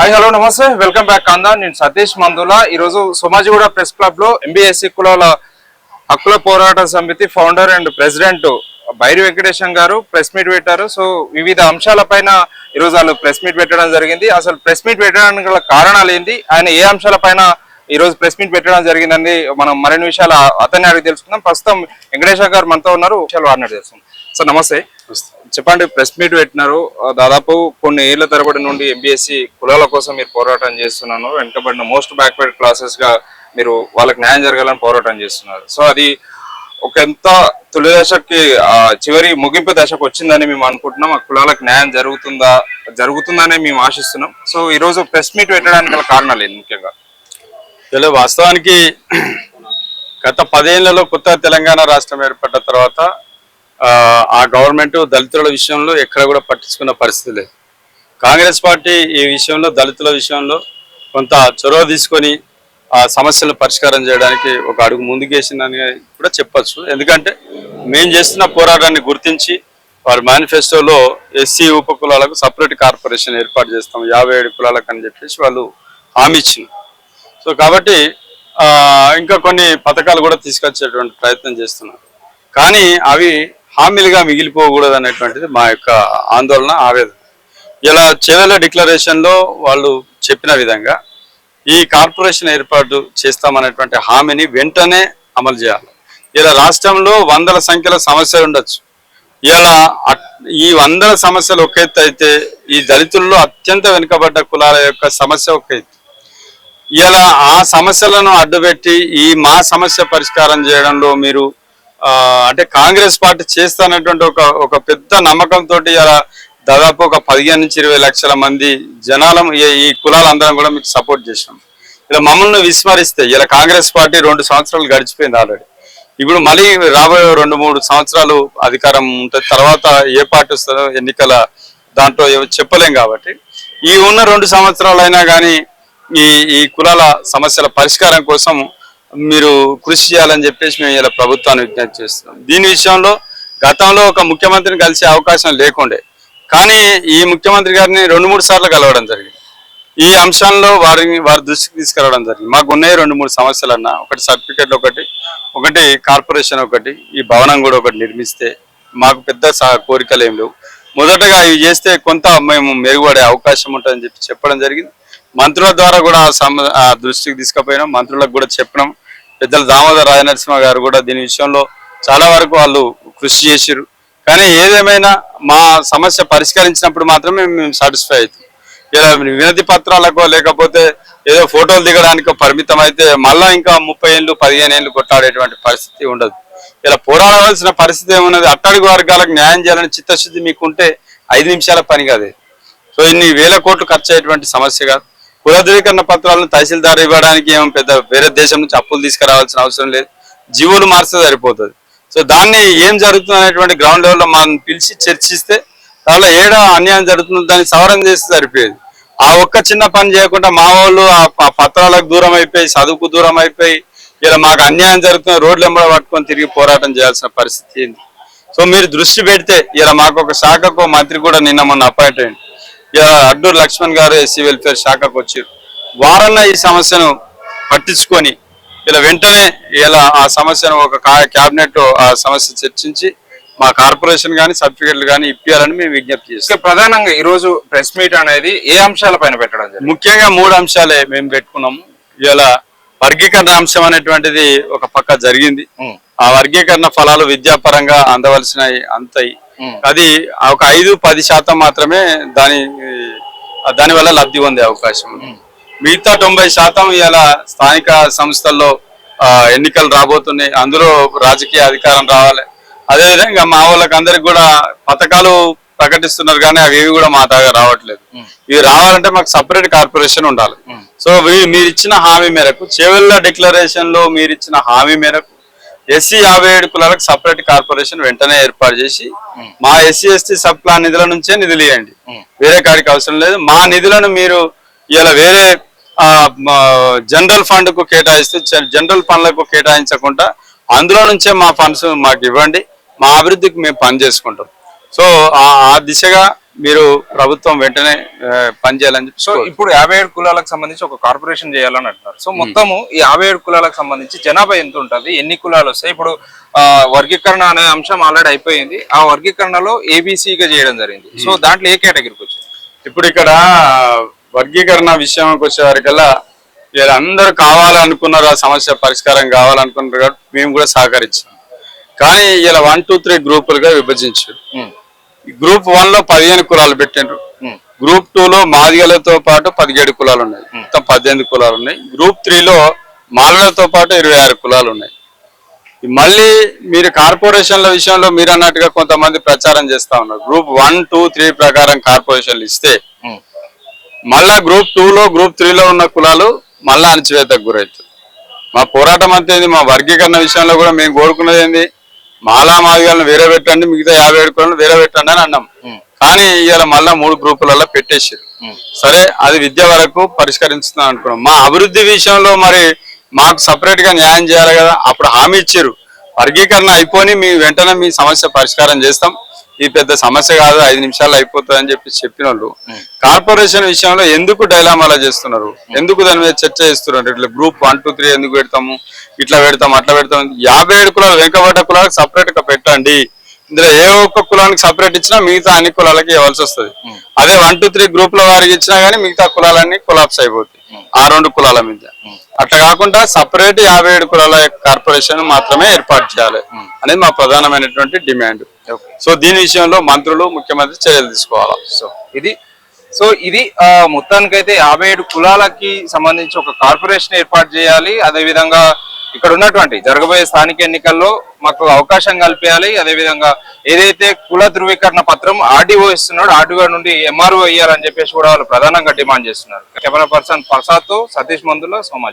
Hi hello నమస్తే. Welcome back కాందా నేను సతీష్ మందుల. ఈరోజు సోమాజిగూడ ప్రెస్ క్లబ్లో ఎంబీఎస్సీ కులాల హక్కుల పోరాట సమితి founder and president Bairi Venkatesham garu press meet పెట్టారు. సో వివిధ అంశాలపైన ఈరోజు వాళ్ళు ప్రెస్ మీట్ పెట్టడం జరిగింది. అసలు ప్రెస్ మీట్ పెట్టడానికి గల కారణాలు ఏంటి? ఆయన ఏ అంశాలపైన ఈ రోజు ప్రెస్ మీట్ పెట్టడం జరిగిందని మనం మరిన్ని విషయాలు అతన్ని అడిగి తెలుసుకుందాం. ప్రస్తుతం వెంకటేశ్వర గారు మనతో ఉన్నారు. విషయాలు వాడినట్టు తెలుసుకుందాం. సార్ నమస్తే. చెప్పండి ప్రెస్ మీట్ పెట్టినారు. దాదాపు కొన్ని ఏళ్ళ తరబడి నుండి ఎంబీఎస్సీ కులాల కోసం మీరు పోరాటం చేస్తున్నాను. వెనుకబడిన మోస్ట్ బ్యాక్వర్డ్ క్లాసెస్గా మీరు వాళ్ళకి న్యాయం జరగాలని పోరాటం చేస్తున్నారు. సో అది ఒక ఎంత తొలి దశకి చివరి ముగింపు దశకు వచ్చిందని మేము అనుకుంటున్నాం. ఆ కులాలకు న్యాయం జరుగుతుందా జరుగుతుందనే మేము ఆశిస్తున్నాం. సో ఈ రోజు ప్రెస్ మీట్ పెట్టడానికి గల కారణాలు ఏంటి ముఖ్యంగా? ఇలా వాస్తవానికి గత పదేళ్ళలో కొత్త తెలంగాణ రాష్ట్రం ఏర్పడ్డ తర్వాత ఆ, గవర్నమెంట్ దళితుల విషయంలో ఎక్కడ కూడా పట్టించుకున్న పరిస్థితి లేదు. కాంగ్రెస్ పార్టీ ఈ విషయంలో దళితుల విషయంలో కొంత చొరవ తీసుకొని ఆ సమస్యలను పరిష్కారం చేయడానికి ఒక అడుగు ముందుకేసిందని కూడా చెప్పచ్చు. ఎందుకంటే మేము చేస్తున్న పోరాటాన్ని గుర్తించి వారి మేనిఫెస్టోలో ఎస్సీ ఉప కులాలకు సపరేట్ కార్పొరేషన్ ఏర్పాటు చేస్తాం యాభై ఏడు కులాలకు అని చెప్పేసి వాళ్ళు హామీ ఇచ్చింది. సో కాబట్టి ఇంకా కొన్ని పథకాలు కూడా తీసుకొచ్చేటువంటి ప్రయత్నం చేస్తున్నారు. కానీ అవి హామీలుగా మిగిలిపోకూడదు అనేటువంటిది మా యొక్క ఆందోళన ఆవేదన. ఇలా చెవెల డిక్లరేషన్లో వాళ్ళు చెప్పిన విధంగా ఈ కార్పొరేషన్ ఏర్పాటు చేస్తామనేటువంటి హామీని వెంటనే అమలు చేయాలి. ఇలా రాష్ట్రంలో వందల సంఖ్యలో సమస్యలు ఉండొచ్చు. ఇలా అట్- ఈ వందల సమస్యలు ఒక ఎత్తు అయితే ఈ దళితుల్లో అత్యంత వెనుకబడ్డ కులాల యొక్క సమస్య ఒక ఎత్తు. ఇలా ఆ సమస్యలను అడ్డుపెట్టి ఈ మా సమస్య పరిష్కారం చేయడంలో మీరు అంటే కాంగ్రెస్ పార్టీ చేస్తానటువంటి ఒక ఒక పెద్ద నమ్మకంతో ఇలా దాదాపు ఒక పదిహేను నుంచి ఇరవై లక్షల మంది జనాలం ఈ- కులాలందరం కూడా మీకు సపోర్ట్ చేసినాం. ఇలా మమ్మల్ని విస్మరిస్తే ఇలా కాంగ్రెస్ పార్టీ రెండు సంవత్సరాలు గడిచిపోయింది ఆల్రెడీ. ఇప్పుడు మళ్ళీ రాబోయే రెండు మూడు సంవత్సరాలు అధికారం ఉంటుంది. తర్వాత ఏ పార్టీ వస్తుందో ఎన్నికల దాంట్లో ఏమో చెప్పలేం కాబట్టి. ఈ ఉన్న రెండు సంవత్సరాలైనా కానీ ఈ ఈ కులాల సమస్యల పరిష్కారం కోసం మీరు కృషి చేయాలని చెప్పేసి మేము ఇలా ప్రభుత్వాన్ని విజ్ఞప్తి చేస్తున్నాం. దీని విషయంలో గతంలో ఒక ముఖ్యమంత్రిని కలిసే అవకాశం లేకుండే. కానీ ఈ ముఖ్యమంత్రి గారిని రెండు మూడు సార్లు కలవడం జరిగింది. ఈ అంశంలో వారిని వారి దృష్టికి తీసుకురావడం జరిగింది. మాకు ఉన్నాయి రెండు మూడు సమస్యలు అన్న ఒకటి సర్టిఫికెట్ ఒకటి ఒకటి కార్పొరేషన్ ఒకటి ఈ భవనం కూడా ఒకటి నిర్మిస్తే మాకు పెద్ద కోరికలు ఏం లేవు. మొదటగా ఇవి చేస్తే కొంత మేము మెరుగుపడే అవకాశం ఉంటుందని చెప్పి చెప్పడం జరిగింది. మంత్రుల ద్వారా కూడా ఆ సమ దృష్టికి తీసుకుపోయినాం. మంత్రులకు కూడా చెప్పినాం. పెద్దలు దామోదర రాజనరసింహ గారు కూడా దీని విషయంలో చాలా వరకు వాళ్ళు కృషి చేసిరు కానీ ఏదేమైనా మా సమస్య పరిష్కరించినప్పుడు మాత్రమే మేము సాటిస్ఫై అవుతాం. ఇలా వినతి పత్రాలకో లేకపోతే ఏదో ఫోటోలు దిగడానికో పరిమితం అయితే మళ్ళా ఇంకా ముప్పై ఏళ్ళు పదిహేను ఏళ్ళు కొట్టాడేటువంటి పరిస్థితి ఉండదు. ఇలా పోరాడవలసిన పరిస్థితి ఏమున్నది? అట్టడుగు వర్గాలకు న్యాయం చేయాలని చిత్తశుద్ధి మీకుంటే ఐదు నిమిషాల పని కాదు. సో ఇన్ని వేల కోట్లు ఖర్చు అయ్యేటువంటి సమస్య కాదు. కులధృవీకరణ పత్రాలను తహసీల్దార్ ఇవ్వడానికి ఏం పెద్ద వేరే దేశం నుంచి అప్పులు తీసుకురావాల్సిన అవసరం లేదు. జీవులు మార్చితే సరిపోతుంది. సో దాన్ని ఏం జరుగుతుంది అనేటువంటి గ్రౌండ్ లెవెల్లో మనం పిలిచి చర్చిస్తే దానిలో ఏడా అన్యాయం జరుగుతుందో దాన్ని సవరణ చేస్తే సరిపోయేది. ఆ ఒక్క చిన్న పని చేయకుండా మా వాళ్ళు ఆ పత్రాలకు దూరం అయిపోయి చదువుకు దూరం అయిపోయి ఇలా మాకు అన్యాయం జరుగుతున్న రోడ్లు ఎంబడ పట్టుకొని తిరిగి పోరాటం చేయాల్సిన పరిస్థితి సో మీరు దృష్టి పెడితే ఇలా మాకు ఒక శాఖకు మంత్రి కూడా నిన్న మొన్న అపాయింట్ అయ్యింది అడ్డూరు లక్ష్మణ్ గారు ఎస్సీ వెల్ఫేర్ శాఖకు వచ్చారు. వారన్నా ఈ సమస్యను పట్టించుకొని ఇలా వెంటనే ఇలా ఆ సమస్యను ఒక క్యాబినెట్ ఆ సమస్య చర్చించి మా కార్పొరేషన్ కానీ సర్టిఫికెట్లు కానీ ఇప్పించాలని మేము విజ్ఞప్తి చేస్తాం. ప్రధానంగా ఈ రోజు ప్రెస్ మీట్ అనేది ఏ అంశాలపైన పెట్టడం జరిగింది? ముఖ్యంగా మూడు అంశాలే మేము పెట్టుకున్నాము. ఇలా వర్గీకరణ అంశం అనేటువంటిది ఒక పక్క జరిగింది. ఆ వర్గీకరణ ఫలాలు విద్యాపరంగా అందవలసినవి అంతాయి. అది ఒక ఐదు పది శాతం మాత్రమే దాని దాని వల్ల లబ్ధి పొందే అవకాశం ఉంది. మిగతా తొంభై శాతం ఇలా స్థానిక సంస్థల్లో ఎన్నికలు రాబోతున్నాయి. అందులో రాజకీయ అధికారం రావాలి. అదేవిధంగా మా వాళ్ళకి అందరికి కూడా పథకాలు ప్రకటిస్తున్నారు కానీ అవి కూడా మా దాకా రావట్లేదు ఇవి రావాలంటే మాకు సపరేట్ కార్పొరేషన్ ఉండాలి. సో మీరు ఇచ్చిన హామీ మేరకు చెవెళ్ళ డిక్లరేషన్లో మీరు ఇచ్చిన హామీ మేరకు ఎస్సీ యాభై ఏడు కులాలకు సపరేట్ కార్పొరేషన్ వెంటనే ఏర్పాటు చేసి మా ఎస్సీ ఎస్టీ సబ్ ప్లాన్ నిధుల నుంచే నిధులు ఇవ్వండి వేరే కాడికి అవసరం లేదు. మా నిధులను మీరు ఇలా వేరే జనరల్ ఫండ్కు కేటాయిస్తే జనరల్ ఫండ్లకు కేటాయించకుండా అందులో నుంచే మా ఫండ్స్ మాకు ఇవ్వండి. మా అభివృద్ధికి మేము పని చేసుకుంటాం. సో ఆ ఆ దిశగా మీరు ప్రభుత్వం వెంటనే పనిచేయాలని చెప్పి సో ఇప్పుడు యాభై ఏడు కులాలకు సంబంధించి ఒక కార్పొరేషన్ చేయాలని అంటున్నారు. సో మొత్తము ఈ యాభై ఏడు కులాలకు సంబంధించి జనాభా ఎంత ఉంటుంది? ఎన్ని కులాలు వస్తాయి? ఇప్పుడు వర్గీకరణ అనే అంశం ఆల్రెడీ అయిపోయింది. ఆ వర్గీకరణలో ఏబీసీగా చేయడం జరిగింది. సో దాంట్లో ఏ కేటగిరీకి వచ్చింది? ఇప్పుడు ఇక్కడ వర్గీకరణ విషయంకి వచ్చేవారికల్లా వీళ్ళు అందరూ కావాలనుకున్నారు ఆ సమస్య పరిష్కారం కావాలనుకున్నారు కాబట్టి మేము కూడా సహకరించాం. కానీ ఇలా వన్ టూ త్రీ గ్రూపులుగా విభజించారు. ఉమ్, గ్రూప్ వన్లో పదిహేను కులాలు పెట్టిండ్రు. గ్రూప్ టూ లో మాదిగలతో పాటు పదిహేడు కులాలు ఉన్నాయి. మొత్తం పద్దెనిమిది కులాలు ఉన్నాయి. గ్రూప్ త్రీలో మాలలతో పాటు ఇరవై ఆరు కులాలు ఉన్నాయి. మళ్ళీ మీరు కార్పొరేషన్ల విషయంలో మీరు అన్నట్టుగా కొంతమంది ప్రచారం చేస్తా ఉన్నారు. గ్రూప్ వన్ టూ త్రీ ప్రకారం కార్పొరేషన్లు ఇస్తే మళ్ళా గ్రూప్ టూ లో గ్రూప్ త్రీలో ఉన్న కులాలు మళ్ళా అణచివేతకు గురవుతుంది మా పోరాటం అంతే ఏంది, మా వర్గీకరణ విషయంలో కూడా మేము కోరుకున్నది ఏంది? మాలా మాదిగలను వేరే పెట్టండి మిగతా యాభై ఏడు కులాలను వేరే పెట్టండి అని అన్నాం. కానీ ఇవాళ మళ్ళా మూడు గ్రూపులలో పెట్టేసారు. సరే అది విద్య వరకు పరిష్కరించుదాం అనుకున్నాం. మా అభివృద్ధి విషయంలో మరి మాకు సపరేట్గా న్యాయం చేయాలి కదా అప్పుడు హామీ ఇచ్చారు. వర్గీకరణ అయిపోయి మీ వెంటనే మీ సమస్య పరిష్కారం చేస్తాం. ఈ పెద్ద సమస్య కాదు ఐదు నిమిషాలు అయిపోతుంది అని చెప్పి చెప్పిన కార్పొరేషన్ విషయంలో ఎందుకు డైలామాలా చేస్తున్నారు? ఎందుకు దాని మీద చర్చ చేస్తున్నారు? ఇట్లా గ్రూప్ వన్ టూ త్రీ ఎందుకు పెడతాము? ఇట్లా పెడతాం అట్లా పెడతాం యాభై ఏడు కులాలు వెనుకబడ్డ కులాలకు సపరేట్గా పెట్టండి. ఇందులో ఏ ఒక్క కులానికి సపరేట్ ఇచ్చినా మిగతా అన్ని కులాలకి ఇవ్వాల్సి వస్తుంది. అదే వన్ టూ త్రీ గ్రూప్లో వారికి ఇచ్చినా గానీ మిగతా కులాలన్నీ కొలాప్స్ అయిపోతాయి. ఆ రెండు కులాల మీద. అట్లా కాకుండా సపరేట్ యాభై ఏడు కులాల కార్పొరేషన్ మాత్రమే ఏర్పాటు చేయాలి అనేది మా ప్రధానమైనటువంటి డిమాండ్ సో దీని విషయంలో మంత్రులు ముఖ్యమంత్రి చర్యలు తీసుకోవాలి? సో ఇది సో ఇది మొత్తానికైతే యాభై ఏడు కులాలకి సంబంధించి ఒక కార్పొరేషన్ ఏర్పాటు చేయాలి. అదే విధంగా ఇక్కడ ఉన్నటువంటి జరగబోయే స్థానిక ఎన్నికల్లో మాకు అవకాశం కల్పించాలి. అదే విధంగా ఏదైతే కుల ధృవీకరణ పత్రం ఆర్డీఓ ఇస్తున్నాడు ఆర్డీఓ నుండి ఎంఆర్ఓ ఇయ్యాలని చెప్పేసి కూడా వాళ్ళు ప్రధానంగా డిమాండ్ చేస్తున్నారు. కెమెరా పర్సన్ ప్రసాద్తో సతీష్ మందుల సోమాజి